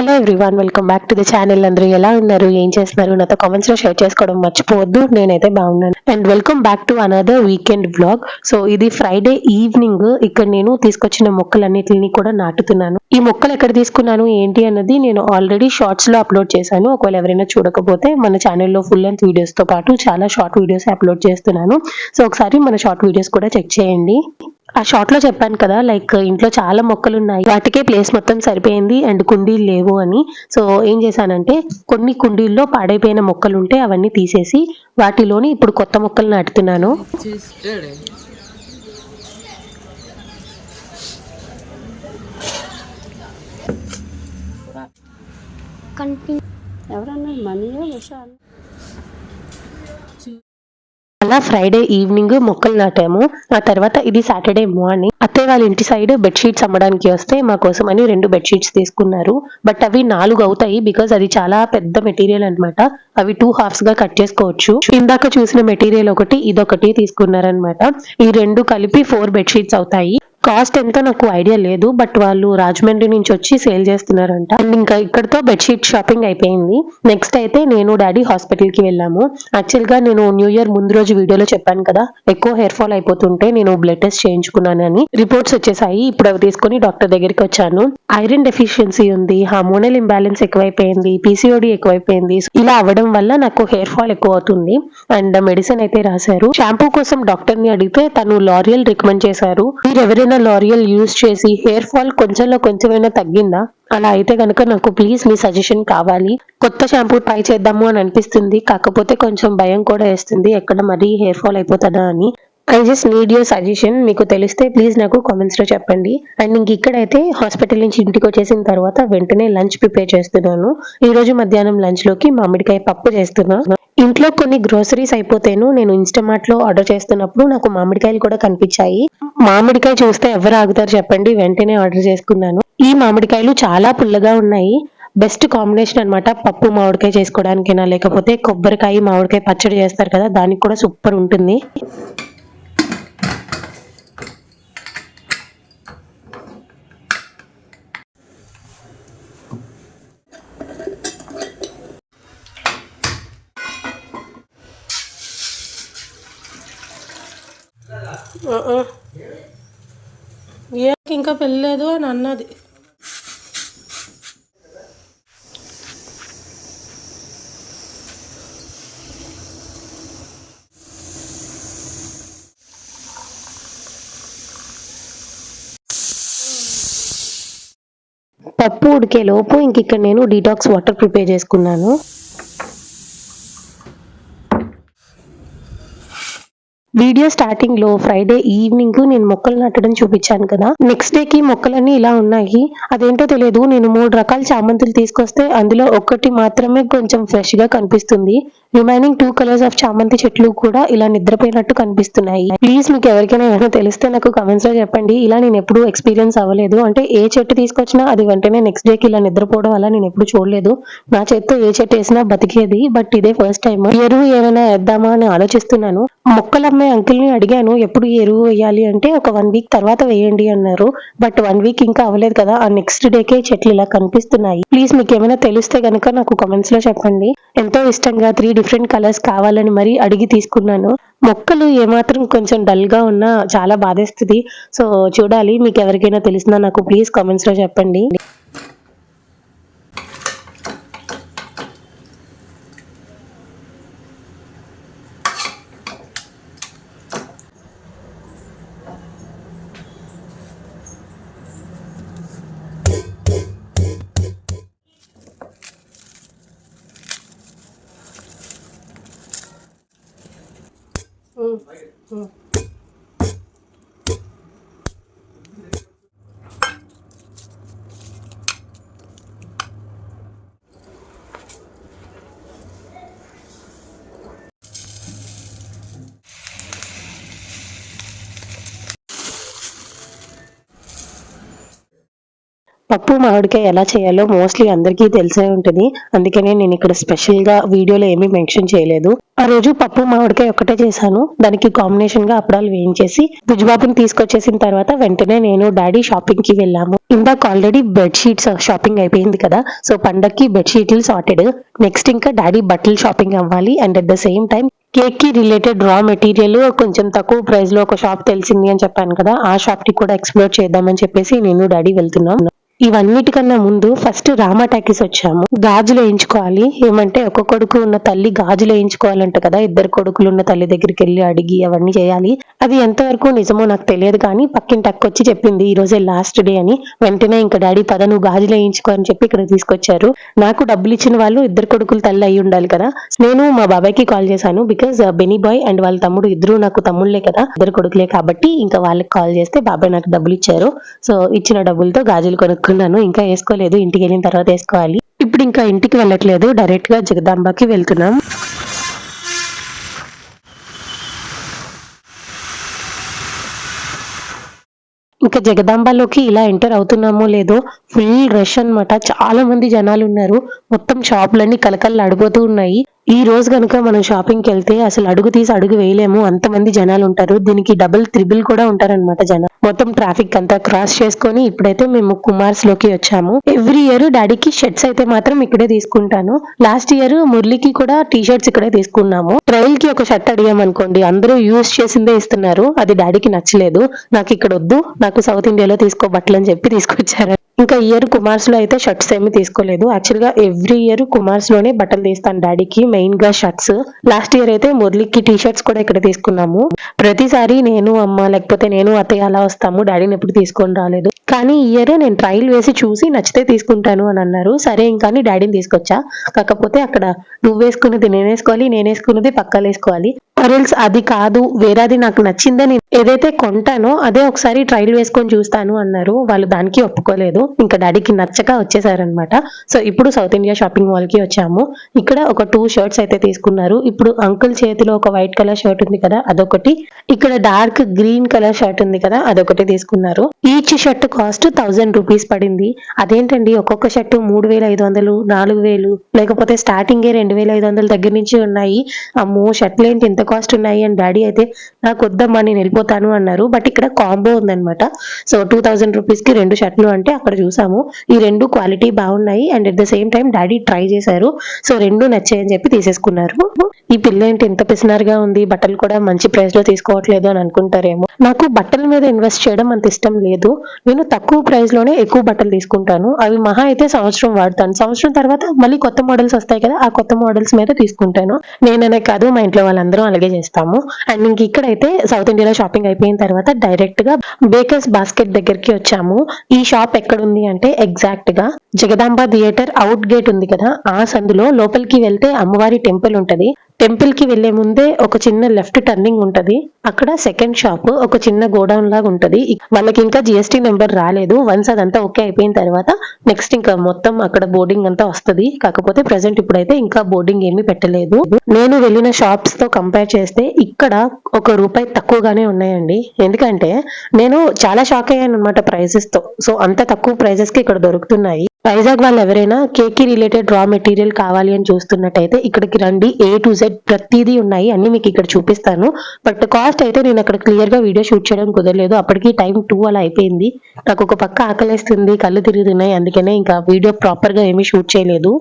Hello everyone welcome back to the channel. అందరూ ఎలా ఉన్నారు? ఏం చేస్తున్నారు? నాతో కామెంట్స్లో షేర్ చేసుకోవడం మర్చిపోవద్దు. నేనైతే బాగున్నాను. And welcome back to another weekend blog so ఇది ఫ్రైడే ఈవినింగ్ ఇక్కడ నేను తీసుకొచ్చిన మొక్కలన్నిటిని కూడా నాటుతున్నాను. ఈ మొక్కలు ఎక్కడ తీసుకున్నాను? ఏంటి అన్నది నేను ఆల్రెడీ షార్ట్స్లో అప్లోడ్ చేశాను. ఒకవేళ ఎవరైనా చూడకపోతే మన ఛానల్లో ఫుల్ లెంత్ వీడియోస్తో పాటు చాలా షార్ట్ వీడియోస్ అప్లోడ్ చేస్తున్నాను. సో ఒకసారి మన షార్ట్ వీడియోస్ కూడా చెక్ చేయండి. ఆ షార్ట్లో చెప్పాను కదా లైక్ ఇంట్లో చాలా మొక్కలు ఉన్నాయి వాటికే ప్లేస్ మొత్తం సరిపోయింది అండ్ కుండీలు లేవు అని. సో ఏం చేశానంటే కొన్ని కుండీల్లో పాడైపోయిన మొక్కలు ఉంటే అవన్నీ తీసేసి వాటిలోని ఇప్పుడు కొత్త మొక్కలు నాటుతున్నాను. ఎవరన్నారు మనీయో అలా ఫ్రైడే ఈవినింగ్ మొక్కలు నాటాము. ఆ తర్వాత ఇది సాటర్డే మార్నింగ్ అత్తయ్య వాళ్ళ ఇంటి సైడ్ బెడ్షీట్స్ అమ్మడానికి వస్తే మా కోసం అని రెండు బెడ్షీట్స్ తీసుకున్నారు. బట్ అవి నాలుగు అవుతాయి బికాజ్ అది చాలా పెద్ద మెటీరియల్ అన్నమాట. అవి టూ హాఫ్స్గా కట్ చేసుకోవచ్చు. ఇందాక చూసిన మెటీరియల్ ఒకటి ఇదొకటి తీసుకున్నారనమాట ఈ రెండు కలిపి ఫోర్ బెడ్షీట్స్ అవుతాయి. కాస్ట్ ఎంతో నాకు ఐడియా లేదు బట్ వాళ్ళు రాజమండ్రి నుంచి వచ్చి సేల్ చేస్తున్నారంట. అండ్ ఇంకా ఇక్కడతో బెడ్షీట్ షాపింగ్ అయిపోయింది. నెక్స్ట్ అయితే నేను డాడీ హాస్పిటల్కి వెళ్ళాము. యాక్చువల్గా నేను న్యూ ఇయర్ ముందు రోజు వీడియోలో చెప్పాను కదా ఎక్కువ హెయిర్ ఫాల్ అయిపోతుంటే నేను బ్లడ్ టెస్ట్ చేయించుకున్నానని రిపోర్ట్స్ వచ్చేసాయి. ఇప్పుడు అవి తీసుకొని డాక్టర్ దగ్గరికి వచ్చాను. ఐరన్ డెఫిషియన్సీ ఉంది హార్మోనల్ ఇంబ్యాలెన్స్ ఎక్కువైపోయింది పీసీఓడి ఎక్కువైపోయింది. ఇలా అవ్వడం వల్ల నాకు హెయిర్ ఫాల్ ఎక్కువ అవుతుంది. అండ్ మెడిసిన్ అయితే రాశారు. షాంపూ కోసం డాక్టర్ని అడిగితే తను లారియల్ రికమెండ్ చేశారు. మీరు ఎవరైనా లారియల్ యూజ్ చేసి హెయిర్ ఫాల్ కొంచెంలో కొంచెమైనా తగ్గిందా? అలా అయితే కనుక నాకు ప్లీజ్ మీ సజెషన్ కావాలి. కొత్త షాంపూ ట్రై చేద్దాము అని అనిపిస్తుంది. కాకపోతే కొంచెం భయం కూడా వేస్తుంది. ఎక్కడ మరీ హెయిర్ ఫాల్ అయిపోతుందా అని. I just need your suggestion మీకు తెలిస్తే ప్లీజ్ నాకు కామెంట్స్లో చెప్పండి. అండ్ ఇంక ఇక్కడైతే హాస్పిటల్ నుంచి ఇంటికి వచ్చేసిన తర్వాత వెంటనే లంచ్ ప్రిపేర్ చేస్తున్నాను. ఈ రోజు మధ్యాహ్నం లంచ్లోకి మామిడికాయ పప్పు చేస్తున్నాను ఇంట్లో కొన్ని గ్రోసరీస్ అయిపోతేను నేను ఇన్స్టమార్ట్లో ఆర్డర్ చేస్తున్నప్పుడు నాకు మామిడికాయలు కూడా కనిపించాయి. మామిడికాయ చూస్తే ఎవరు ఆగుతారు చెప్పండి. వెంటనే ఆర్డర్ చేసుకున్నాను. ఈ మామిడికాయలు చాలా పుల్లగా ఉన్నాయి. బెస్ట్ కాంబినేషన్ అనమాట పప్పు మామిడికాయ చేసుకోవడానికైనా లేకపోతే కొబ్బరికాయ మామిడికాయ పచ్చడి చేస్తారు కదా దానికి కూడా సూపర్ ఉంటుంది. లేదు అని అన్నది. పప్పు ఉడికే లోపు ఇంక ఇక్కడ నేను డీటాక్స్ వాటర్ ప్రిపేర్ చేసుకున్నాను. వీడియో స్టార్టింగ్లో ఫ్రైడే ఈవినింగ్ నేను మొక్కలు నాటడం చూపించాను కదా. నెక్స్ట్ డే కి మొక్కలన్నీ ఇలా ఉన్నాయి. అదేంటో తెలియదు. నేను మూడు రకాల చామంతులు తీసుకొస్తే అందులో ఒక్కటి మాత్రమే కొంచెం ఫ్రెష్గా కనిపిస్తుంది. రిమైనింగ్ టూ కలర్స్ ఆఫ్ చామంతి చెట్లు కూడా ఇలా నిద్రపోయినట్టు కనిపిస్తున్నాయి. ప్లీజ్ మీకు ఎవరికైనా ఏమైనా తెలిస్తే నాకు కమెంట్స్లో చెప్పండి. ఇలా నేను ఎప్పుడు ఎక్స్పీరియన్స్ అవ్వలేదు. అంటే ఏ చెట్టు తీసుకొచ్చినా అది వెంటనే నెక్స్ట్ డే కి ఇలా నిద్రపోవడం వల్ల నేను ఎప్పుడు చూడలేదు. నా చేత్తో ఏ చెట్టు వేసినా బతికేది. బట్ ఇదే ఫస్ట్ టైం ఎరువు ఏమైనా వేద్దామా అని ఆలోచిస్తున్నాను. మొక్కలు అమ్మే అంకుల్ని అడిగాను ఎప్పుడు ఎరువు వేయాలి అంటే ఒక వన్ వీక్ తర్వాత వేయండి అన్నారు. బట్ వన్ వీక్ ఇంకా అవ్వలేదు కదా ఆ నెక్స్ట్ డేకే చెట్లు ఇలా కనిపిస్తున్నాయి. ప్లీజ్ మీకు ఏమైనా తెలిస్తే కనుక నాకు కామెంట్స్లో చెప్పండి. ఎంతో ఇష్టంగా త్రీ డిఫరెంట్ కలర్స్ కావాలని మరి అడిగి తీసుకున్నాను. మొక్కలు ఏమాత్రం కొంచెం డల్గా ఉన్నా చాలా బాధేస్తుంది. సో చూడాలి మీకు ఎవరికైనా తెలిసినా నాకు ప్లీజ్ కామెంట్స్లో చెప్పండి. 嗯嗯。పప్పు మామిడికాయ ఎలా చేయాలో మోస్ట్లీ అందరికీ తెలిసే ఉంటుంది. అందుకనే నేను ఇక్కడ స్పెషల్గా వీడియోలో ఏమీ మెన్షన్ చేయలేదు. ఆ రోజు పప్పు మామిడికాయ ఒక్కటే చేశాను. దానికి కాంబినేషన్గా అప్పడాలు వేయించేసి బుజ్జిబాబుని తీసుకొచ్చేసిన తర్వాత వెంటనే నేను డాడీ షాపింగ్కి వెళ్ళాము. ఇందాక ఆల్రెడీ బెడ్ షీట్స్ షాపింగ్ అయిపోయింది కదా. సో పండక్కి బెడ్ షీట్లు సార్టెడ్ నెక్స్ట్ ఇంకా డాడీ బట్టలు షాపింగ్ అవ్వాలి. And at the same time కేక్కి related raw material కొంచెం తక్కువ ప్రైస్లో ఒక షాప్ తెలిసింది అని చెప్పాను కదా. ఆ షాప్ని కూడా ఎక్స్ప్లోర్ చేద్దామని చెప్పేసి నేను డాడీ వెళ్తున్నాం. ఇవన్నిటికన్నా ముందు ఫస్ట్ రామా టాకీస్ వచ్చాము. గాజులు వేయించుకోవాలి. ఏమంటే ఒక కొడుకు ఉన్న తల్లి గాజులు వేయించుకోవాలంట కదా. ఇద్దరు కొడుకులు ఉన్న తల్లి దగ్గరికి వెళ్ళి అడిగి అవన్నీ చేయాలి. అది ఎంతవరకు నిజమో నాకు తెలియదు కానీ పక్కింటి అక్క వచ్చి చెప్పింది ఈ రోజే లాస్ట్ డే అని. వెంటనే ఇంకా డాడీ పద నువ్వు గాజులు వేయించుకో అని చెప్పి ఇక్కడ తీసుకొచ్చారు. నాకు డబ్బులు ఇచ్చిన వాళ్ళు ఇద్దరు కొడుకులు తల్లి అయి ఉండాలి కదా. నేను మా బాబాయ్కి కాల్ చేశాను బికాజ్ బెనీ బాయ్ అండ్ వాళ్ళ తమ్ముడు ఇద్దరు నాకు తమ్ముళ్ళే కదా. ఇద్దరు కొడుకులే కాబట్టి ఇంకా వాళ్ళకి కాల్ చేస్తే బాబాయ్ నాకు డబ్బులు ఇచ్చారు. సో ఇచ్చిన డబ్బులతో గాజులు కొనుక్కున్నాను ఇంకా వేసుకోలేదు. ఇంటికి వెళ్ళిన తర్వాత వేసుకోవాలి. ఇప్పుడు ఇంకా ఇంటికి వెళ్ళట్లేదు. డైరెక్ట్గా జగదాంబకి వెళ్తున్నాం. ఇంకా జగదాంబలోకి ఇలా ఎంటర్ అవుతున్నామో లేదో ఫుల్ రష్ అన్నమాట. చాలా మంది జనాలు ఉన్నారు. మొత్తం షాపులన్నీ కలకల్లాడిపోతూ ఉన్నాయి. ఈ రోజు కనుక మనం షాపింగ్కి వెళ్తే అసలు అడుగు తీసి అడుగు వేయలేము. అంతమంది జనాలు ఉంటారు. దీనికి డబుల్ త్రిబుల్ కూడా ఉంటారన్నమాట జనాలు మొత్తం ట్రాఫిక్ అంతా క్రాస్ చేసుకొని ఇప్పుడైతే మేము కుమార్స్లోకి వచ్చాము. ఎవ్రీ ఇయర్ డాడీకి షర్ట్స్ అయితే మాత్రం ఇక్కడే తీసుకుంటాను. లాస్ట్ ఇయర్ మురళికి కూడా టీ షర్ట్స్ ఇక్కడే తీసుకున్నాము. ట్రైల్కి ఒక షర్ట్ అడిగామనుకోండి. అందరూ యూజ్ చేసిందే ఇస్తున్నారు. అది డాడీకి నచ్చలేదు. నాకు ఇక్కడ వద్దు. నాకు సౌత్ ఇండియాలో తీసుకో బట్టలు అని చెప్పి తీసుకొచ్చారు. ఇంకా ఇయర్ కుమార్స్లో అయితే షర్ట్స్ ఏమీ తీసుకోలేదు. యాక్చువల్గా ఎవ్రీ ఇయర్ కుమార్స్లోనే బట్టలు తీస్తాను డాడీకి మెయిన్గా షర్ట్స్ లాస్ట్ ఇయర్ అయితే మురళికి టీ షర్ట్స్ కూడా ఇక్కడ తీసుకున్నాము. ప్రతిసారి నేను అమ్మ లేకపోతే నేను అత్తయ్య అలా వస్తాము. డాడీని ఎప్పుడు తీసుకొని రాలేదు. కానీ ఇయర్ నేను ట్రయల్ వేసి చూసి నచ్చితే తీసుకుంటాను అని అన్నారు. సరే ఇంకా అని డాడీని తీసుకొచ్చా. కాకపోతే అక్కడ నువ్వు వేసుకున్నది నేను వేసుకోవాలి నేను వేసుకున్నది పక్కలు వేసుకోవాలి ఆర్ఎల్స్ అది కాదు వేరేది నాకు నచ్చిందని ఏదైతే కొంటానో అదే ఒకసారి ట్రైల్ వేసుకొని చూస్తాను అన్నారు. వాళ్ళు దానికి ఒప్పుకోలేదు. ఇంకా డాడీకి నచ్చక వచ్చేసారనమాట సో ఇప్పుడు సౌత్ ఇండియా షాపింగ్ మాల్కి వచ్చాము. ఇక్కడ ఒక టూ షర్ట్స్ అయితే తీసుకున్నారు. ఇప్పుడు అంకుల్ చేతిలో ఒక వైట్ కలర్ షర్ట్ ఉంది కదా అదొకటి. ఇక్కడ డార్క్ గ్రీన్ కలర్ షర్ట్ ఉంది కదా అదొకటి తీసుకున్నారు. Each shirt cost thousand rupees పడింది. అదేంటండి? ఒక్కొక్క షర్ట్ మూడు వేల ఐదు వందలు నాలుగు వేలు లేకపోతే స్టార్టింగ్ రెండు వేల ఐదు వందల దగ్గర నుంచి ఉన్నాయి. అమ్మో షర్ట్లు ఏంటి ఇంత కాస్ట్ ఉన్నాయి అండ్ డాడీ అయితే నాకు వద్దమ్మా నేను వెళ్ళిపోతాను అన్నారు. బట్ ఇక్కడ కాంబో ఉందన్నమాట. సో టూ థౌజండ్ రూపీస్కి రెండు షర్ట్లు అంటే అక్కడ చూసాము. ఈ రెండు క్వాలిటీ బాగున్నాయి and at the same time daddy try చేశారు. సో రెండు నచ్చాయని చెప్పి తీసేసుకున్నారు. ఈ పిల్ల ఏంటి ఎంత పిసినారుగా ఉంది బట్టలు కూడా మంచి ప్రైస్లో తీసుకోవట్లేదు అని అనుకుంటారేమో. నాకు బట్టల మీద ఇన్వెస్ట్ చేయడం అంత ఇష్టం లేదు. నేను తక్కువ ప్రైస్లోనే ఎక్కువ బట్టలు తీసుకుంటాను. అవి మహా అయితే సంవత్సరం వాడతాను. సంవత్సరం తర్వాత మళ్ళీ కొత్త మోడల్స్ వస్తాయి కదా ఆ కొత్త మోడల్స్ మీద తీసుకుంటాను. నేననే కాదు మా ఇంట్లో వాళ్ళందరూ అలాగే చేస్తాము. అండ్ ఇంక ఇక్కడైతే సౌత్ ఇండియాలో షాపింగ్ అయిపోయిన తర్వాత డైరెక్ట్గా బేకర్స్ బాస్కెట్ దగ్గరికి వచ్చాము. ఈ షాప్ ఎక్కడుంది అంటే ఎగ్జాక్ట్గా జగదాంబ థియేటర్ అవుట్ గేట్ ఉంది కదా. ఆ సందులో లోపలికి వెళ్తే అమ్మవారి టెంపుల్ ఉంటది. టెంపుల్కి వెళ్ళే ముందే ఒక చిన్న లెఫ్ట్ టర్నింగ్ ఉంటది. అక్కడ సెకండ్ షాప్ ఒక చిన్న గోడౌన్ లాగా ఉంటది. వాళ్ళకి ఇంకా జిఎస్టీ నెంబర్ రాలేదు. వన్స్ అదంతా ఓకే అయిపోయిన తర్వాత నెక్స్ట్ ఇంకా మొత్తం అక్కడ బోర్డింగ్ అంతా వస్తుంది. కాకపోతే ప్రెసెంట్ ఇప్పుడైతే ఇంకా బోర్డింగ్ ఏమీ పెట్టలేదు. నేను వెళ్ళిన షాప్స్తో కంపేర్ చేస్తే ఇక్కడ ఒక రూపాయి తక్కువగానే ఉన్నాయండి. ఎందుకంటే నేను చాలా షాక్ అయ్యాను అనమాట ప్రైజెస్తో. సో అంత తక్కువ ప్రైజెస్కి ఇక్కడ దొరుకుతున్నాయి. వైజాగ్ వాళ్ళు ఎవరైనా కేక్కి రిలేటెడ్ రా మెటీరియల్ కావాలి అని చూస్తున్నట్టయితే ఇక్కడికి రండి. ఏ టు జెడ్ ప్రతిదీ ఉన్నాయి. అన్ని మీకు ఇక్కడ చూపిస్తాను. బట్ కాస్ట్ అయితే నేను అక్కడ క్లియర్గా వీడియో షూట్ చేయడం కుదరలేదు. అప్పటికి టైం టూ అలా అయిపోయింది. నాకు ఒక పక్క ఆకలేస్తుంది కళ్ళు తిరుగుతున్నాయి. అందుకనే ఇంకా వీడియో ప్రాపర్గా ఏమీ షూట్ చేయలేదు.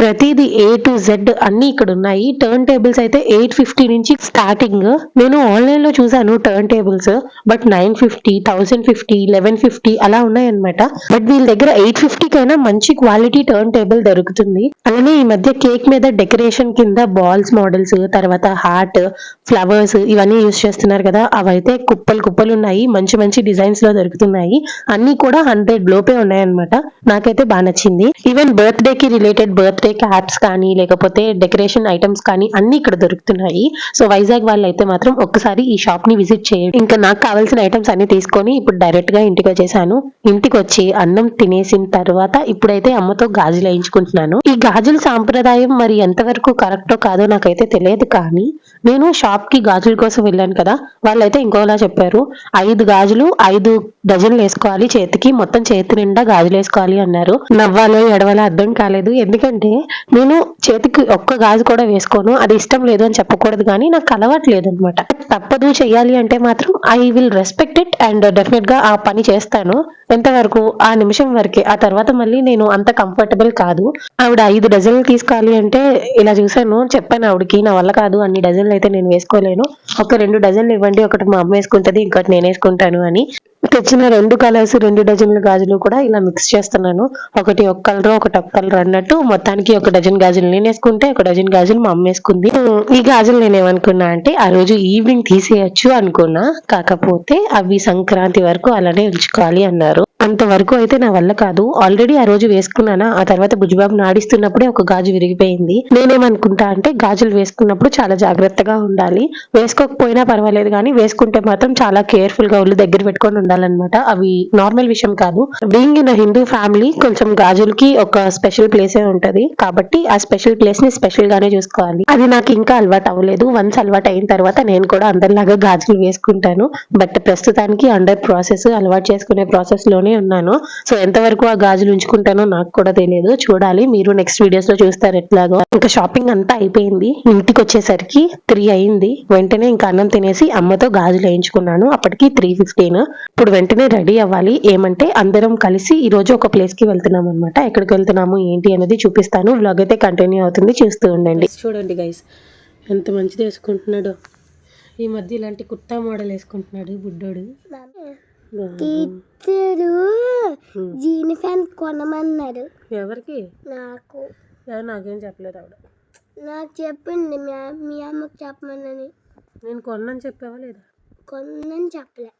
ప్రతిదీ ఏ టు జెడ్ అన్ని ఇక్కడ ఉన్నాయి. టర్న్ టేబుల్స్ అయితే ఎయిట్ ఫిఫ్టీ నుంచి స్టార్టింగ్ నేను ఆన్లైన్లో చూసాను turn tables but nine fifty thousand fifty eleven fifty అలా ఉన్నాయి అనమాట బట్ వీళ్ళ దగ్గర ఎయిట్ ఫిఫ్టీ కైనా మంచి క్వాలిటీ టర్న్ టేబుల్ దొరుకుతుంది. అలానే ఈ మధ్య కేక్ మీద డెకరేషన్ కింద బాల్స్ మోడల్ మోడల్స్ తర్వాత హార్ట్ ఫ్లవర్స్ ఇవన్నీ యూస్ చేస్తున్నారు కదా అవైతే కుప్పలు కుప్పలు ఉన్నాయి. మంచి మంచి డిజైన్స్లో దొరుకుతున్నాయి. అన్ని కూడా హండ్రెడ్ లోపే ఉన్నాయన్నమాట. నాకైతే బాగా నచ్చింది. ఈవెన్ బర్త్డే కి రిలేటెడ్ బర్త్డే క్యాప్స్ కానీ లేకపోతే డెకరేషన్ ఐటమ్స్ కానీ అన్ని ఇక్కడ దొరుకుతున్నాయి. సో వైజాగ్ వాళ్ళు అయితే మాత్రం ఒక్కసారి ఈ షాప్ని విజిట్ చేయండి. ఇంకా నాకు కావాల్సిన ఐటమ్స్ అన్ని తీసుకొని ఇప్పుడు డైరెక్ట్గా ఇంటికి వచ్చేసాను. ఇంటికి వచ్చి అన్నం తినేసిన తర్వాత ఇప్పుడైతే అమ్మతో గాజులు వేయించుకుంటున్నాను. ఈ గాజుల సాంప్రదాయం మరి ఎంతవరకు కరెక్టో కాదో నాకైతే తెలియదు కానీ నేను షాప్కి గాజుల కోసం వెళ్ళాను కదా వాళ్ళైతే ఇంకోలా చెప్పారు. ఐదు గాజులు ఐదు డజన్లు వేసుకోవాలి చేతికి మొత్తం చేతి నిండా గాజులు వేసుకోవాలి అన్నారు. నవ్వాలో ఎడవాలో అర్థం కాలేదు. ఎందుకంటే నేను చేతికి ఒక్క గాజు కూడా వేసుకోను. అది ఇష్టం లేదు అని చెప్పకూడదు కానీ నాకు అలవాట్లేదు అనమాట తప్పదు చెయ్యాలి అంటే మాత్రం I will respect it and డెఫినెట్గా ఆ పని చేస్తాను. ఎంతవరకు ఆ నిమిషం వరకే ఆ తర్వాత మళ్ళీ నేను అంత కంఫర్టబుల్ కాదు. ఆవిడ ఐదు డజన్లు తీసుకోవాలి అంటే ఇలా చూసాను చెప్పాను ఆవిడకి నా వల్ల కాదు అన్ని డజన్లు అయితే నేను వేసుకోలేను. ఒక రెండు డజన్లు ఇవ్వండి ఒకటి మా అమ్మ వేసుకుంటది ఇంకోటి నేను వేసుకుంటాను అని. తెచ్చిన రెండు కలర్స్ రెండు డజన్ల గాజులు కూడా ఇలా మిక్స్ చేస్తున్నాను. ఒకటి ఒక కలర్ ఒకటి ఒక కలర్ అన్నట్టు మొత్తానికి ఒక డజన్ గాజులు నేను వేసుకుంటే ఒక డజన్ గాజులు మా అమ్మ వేసుకుంది. ఈ గాజులు నేను ఏమనుకున్నా అంటే ఆ రోజు ఈవినింగ్ తీసేయచ్చు అనుకున్నా. కాకపోతే అవి సంక్రాంతి వరకు అలానే ఉంచుకోవాలి అన్నారు. అంతవరకు అయితే నా వల్ల కాదు. ఆల్రెడీ ఆ రోజు వేసుకున్నానా? ఆ తర్వాత బుజ్జిబాబు నాడిస్తున్నప్పుడే ఒక గాజు విరిగిపోయింది. నేనేమనుకుంటా అంటే గాజులు వేసుకున్నప్పుడు చాలా జాగ్రత్తగా ఉండాలి. వేసుకోకపోయినా పర్వాలేదు కానీ వేసుకుంటే మాత్రం చాలా కేర్ఫుల్గా ఒళ్ళు దగ్గర పెట్టుకొని ఉండాలన్నమాట. అవి నార్మల్ విషయం కాదు. బీయింగ్ ఇన్ హిందూ ఫ్యామిలీ కొంచెం గాజులకి ఒక స్పెషల్ ప్లేసే ఉంటది. కాబట్టి ఆ స్పెషల్ ప్లేస్ని స్పెషల్ గానే చూసుకోవాలి. అది నాకు ఇంకా అలవాటు అవ్వలేదు. వన్స్ అలవాటు అయిన తర్వాత నేను కూడా అందరిలాగా గాజులు వేసుకుంటాను. బట్ ప్రస్తుతానికి అండర్ ప్రాసెస్ అలవాటు చేసుకునే ప్రాసెస్లోనే ఉన్నాను. సో ఎంతవరకు ఆ గాజులు ఉంచుకుంటానో నాకు కూడా తెలియదు. చూడాలి. మీరు నెక్స్ట్ వీడియోస్లో చూస్తారు ఎట్లాగో. ఇంకా షాపింగ్ అంతా అయిపోయింది. ఇంటికి వచ్చేసరికి త్రీ అయింది. వెంటనే ఇంకా అన్నం తినేసి అమ్మతో గాజులు వేయించుకున్నాను. అప్పటికి త్రీ ఫిఫ్టీన్ ఇప్పుడు వెంటనే రెడీ అవ్వాలి. ఏమంటే అందరం కలిసి ఈ రోజు ఒక ప్లేస్కి వెళ్తున్నాం అనమాట ఎక్కడికి వెళ్తున్నాము? ఏంటి అనేది చూపిస్తాను. వ్లాగ్ అయితే కంటిన్యూ అవుతుంది. చూస్తూ ఉండండి. చూడండి గైస్ ఎంత మంచిది వేసుకుంటున్నాడు. ఈ మధ్య ఇలాంటి కుర్తా మోడల్ వేసుకుంటున్నాడు బుడ్డోడు. ఇద్దరు జీని ఫ్యాన్ కొనమన్నారు. ఎవరికి? నాకు. నాకేం చెప్పలేదు ఆవిడ. నాకు చెప్పింది మీ మీ అమ్మకి చెప్పమని నేను కొన్నాను చెప్పావా లేదా? కొన్నని చెప్పలే.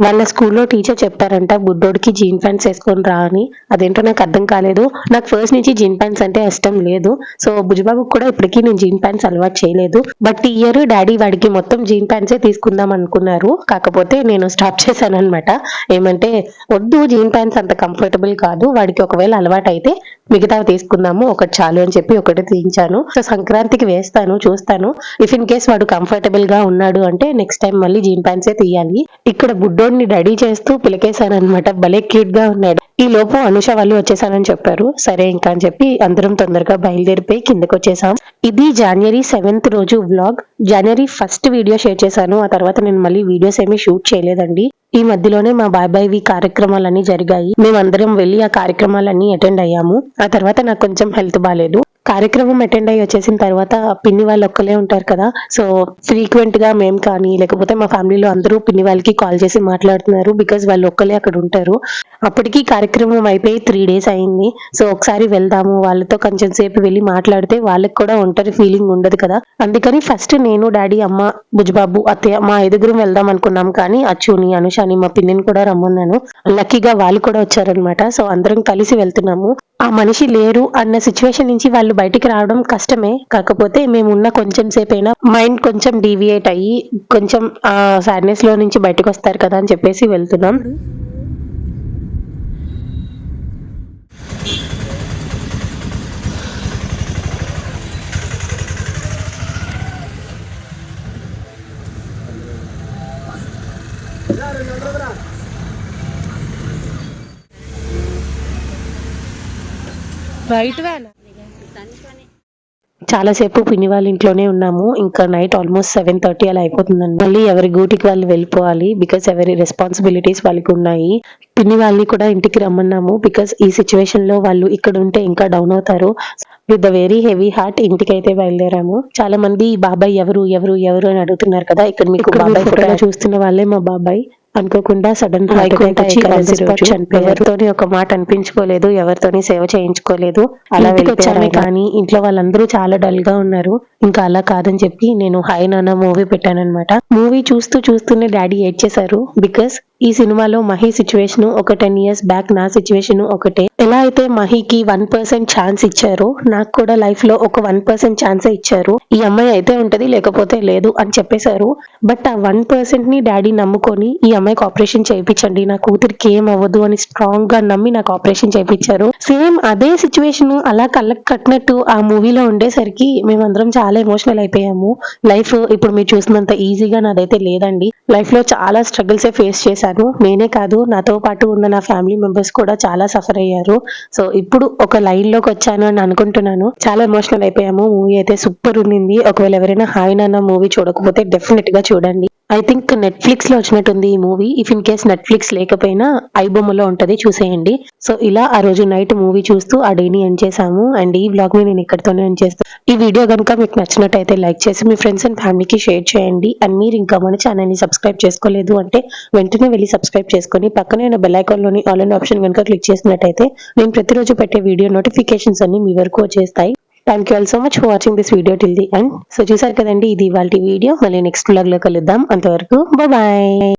వాళ్ళ స్కూల్లో టీచర్ చెప్పారంట బుడ్డోడికి జీన్ ప్యాంట్స్ వేసుకొని రా అని. అదేంటో నాకు అర్థం కాలేదు. నాకు ఫస్ట్ నుంచి జీన్ ప్యాంట్స్ అంటే ఇష్టం లేదు. సో బుజ్జిబాబుకి కూడా ఇప్పటికీ నేను జీన్ ప్యాంట్స్ అలవాటు చేయలేదు. బట్ ఈ ఇయర్ డాడీ వాడికి మొత్తం జీన్ ప్యాంట్సే తీసుకుందాం అనుకున్నారు. కాకపోతే నేను స్టాప్ చేశాను అనమాట ఏమంటే వద్దు జీన్ ప్యాంట్స్ అంత కంఫర్టబుల్ కాదు. వాడికి ఒకవేళ అలవాటు అయితే మిగతా తీసుకుందాము. ఒకటి చాలు అని చెప్పి ఒకటి తీయించాను. సో సంక్రాంతికి వేస్తాను చూస్తాను. ఇఫ్ ఇన్ కేస్ వాడు కంఫర్టబుల్గా ఉన్నాడు అంటే నెక్స్ట్ టైం మళ్ళీ జీన్ ప్యాంట్సే తీయాలి. ఇక్కడ బుడ్డోడిని రెడీ చేస్తూ పిలికేశారనమాట భలే క్యూట్గా ఉన్నాడు. ఈ లోపు అనుష వాళ్ళు వచ్చేసానని చెప్పారు. సరే ఇంకా అని చెప్పి అందరం తొందరగా బయలుదేరిపోయి కిందకు వచ్చేసాం. ఇది జనవరి సెవెంత్ రోజు వ్లాగ్ జనవరి ఫస్ట్ వీడియో షేర్ చేశాను. ఆ తర్వాత నేను మళ్ళీ వీడియోస్ ఏమీ షూట్ చేయలేదండి. ఈ మధ్యలోనే మా బాయ్ కార్యక్రమాలన్నీ జరిగాయి. మేమందరం వెళ్ళి ఆ కార్యక్రమాలన్నీ అటెండ్ అయ్యాము. ఆ తర్వాత నాకు కొంచెం హెల్త్ బాగాలేదు కార్యక్రమం అటెండ్ అయ్యి వచ్చేసిన తర్వాత పిన్ని వాళ్ళు ఒక్కలే ఉంటారు కదా. సో ఫ్రీక్వెంట్గా మేము కానీ లేకపోతే మా ఫ్యామిలీలో అందరూ పిన్ని వాళ్ళకి కాల్ చేసి మాట్లాడుతున్నారు బికాజ్ వాళ్ళు ఒక్కలే అక్కడ ఉంటారు. అప్పటికి కార్యక్రమం అయిపోయి త్రీ డేస్ అయింది. సో ఒకసారి వెళ్దాము వాళ్ళతో కొంచెం సేపు వెళ్ళి మాట్లాడితే వాళ్ళకి కూడా ఒంటరి ఫీలింగ్ ఉండదు కదా. అందుకని ఫస్ట్ నేను డాడీ అమ్మ బుజ్బాబు అత్తయ్య మా ఐదుగురం వెళ్దాం అనుకున్నాం కానీ అచ్చుని కానీ మా పిన్నిని కూడా రమ్మన్నాను. లక్కీగా వాళ్ళు కూడా వచ్చారనమాట సో అందరం కలిసి వెళ్తున్నాము. ఆ మనిషి లేరు అన్న సిచ్యువేషన్ నుంచి వాళ్ళు బయటికి రావడం కష్టమే. కాకపోతే మేము ఉన్న కొంచెం సేపైనా మైండ్ కొంచెం డీవియేట్ అయ్యి కొంచెం ఆ సాడ్నెస్లో నుంచి బయటకు వస్తారు కదా అని చెప్పేసి వెళ్తున్నాం. రైట్ వ్యాన్ చాలాసేపు పిన్ని వాళ్ళ ఇంట్లోనే ఉన్నాము. ఇంకా నైట్ ఆల్మోస్ట్ సెవెన్ థర్టీ అలా అయిపోతుందండి. మళ్ళీ ఎవరి గూటికి వాళ్ళు వెళ్ళిపోవాలి. బికాస్ ఎవరి రెస్పాన్సిబిలిటీస్ వాళ్ళకి ఉన్నాయి. పిన్ని వాళ్ళని కూడా ఇంటికి రమ్మన్నాము. బికాస్ ఈ సిచ్యువేషన్లో వాళ్ళు ఇక్కడ ఉంటే ఇంకా డౌన్ అవుతారు. With the very heavy heart ఇంటికి అయితే బయలుదేరాము. చాలా మంది బాబాయ్ ఎవరు? ఎవరు? ఎవరు? అని అడుగుతున్నారు కదా. ఇక్కడ మీకు బాబాయ్ ఫోటోలో చూస్తున్న వాళ్ళే మా బాబాయ్. అనుకోకుండా సడన్ ఎవరితోని ఒక మాట అనిపించుకోలేదు ఎవరితోని సేవ చేయించుకోలేదు అలా వచ్చామే కానీ ఇంట్లో వాళ్ళందరూ చాలా డల్గా ఉన్నారు. ఇంకా అలా కాదని చెప్పి నేను హై నాన్న మూవీ పెట్టాను అనమాట మూవీ చూస్తూ చూస్తూనే డాడీ ఏడ్ చేశారు బికాస్ ఈ సినిమాలో మహి సిచ్యువేషన్ ఒక టెన్ ఇయర్స్ బ్యాక్ నా సిచ్యువేషన్ ఒకటే. ఎలా అయితే మహికి వన్ పర్సెంట్ ఛాన్స్ ఇచ్చారో నాకు కూడా లైఫ్లో ఒక వన్ పర్సెంట్ ఛాన్సే ఇచ్చారు. ఈ అమ్మాయి అయితే ఉంటది లేకపోతే లేదు అని చెప్పేశారు. బట్ ఆ వన్ పర్సెంట్ని డాడీ నమ్ముకొని ఈ అమ్మాయికి ఆపరేషన్ చేయించండి. నా కూతురికి ఏం అవ్వదు అని స్ట్రాంగ్గా నమ్మి నాకు ఆపరేషన్ చేయించారు. సేమ్ అదే సిచ్యువేషన్ అలా కళ్ళకు కట్టినట్టు ఆ మూవీలో ఉండేసరికి మేమందరం చాలా ఎమోషనల్ అయిపోయాము. లైఫ్ ఇప్పుడు మీరు చూసినంత ఈజీగా నాదైతే లేదండి. లైఫ్లో చాలా స్ట్రగుల్సే ఫేస్ చేశాను. నేనే కాదు నాతో పాటు ఉన్న నా ఫ్యామిలీ మెంబర్స్ కూడా చాలా సఫర్ అయ్యారు. సో ఇప్పుడు ఒక లైన్లోకి వచ్చాను అని అనుకుంటున్నాను. చాలా ఎమోషనల్ అయిపోయాము. మూవీ అయితే సూపర్ ఉండింది. ఒకవేళ ఎవరైనా హాయ్ నాన్న మూవీ చూడకపోతే డెఫినెట్గా చూడండి. ఐ థింక్ నెట్ఫ్లిక్స్లో వచ్చినట్టుంది ఈ movie if in case Netflix లేకపోయినా ఐబొమ్మలో ఉంటది చూసేయండి. సో ఇలా ఆ రోజు నైట్ మూవీ చూస్తూ ఆ డేని ఎండ్ చేశాము. అండ్ ఈ బ్లాగ్ని నేను ఇక్కడితోనే ఎండ్ చేస్తాను ఈ వీడియో కనుక మీకు నచ్చినట్టయితే లైక్ చేసి మీ ఫ్రెండ్స్ అండ్ ఫ్యామిలీకి షేర్ చేయండి. అండ్ మీరు ఇంకా మన ఛానల్ని సబ్స్క్రైబ్ చేసుకోలేదు అంటే వెంటనే వెళ్ళి సబ్స్క్రైబ్ చేసుకొని పక్కనే ఉన్న bell icon all and option కనుక క్లిక్ చేసినట్టయితే నేను ప్రతిరోజు పెట్టే వీడియో నోటిఫికేషన్స్ అన్ని మీ వరకు వచ్చేస్తాయి. Thank you all so much for watching this video till the end so చూసారు కదండి ఇది ఇవాళ వీడియో. మళ్ళీ నెక్స్ట్ బ్లాగ్లో కలుద్దాం. అంతవరకు బాయ్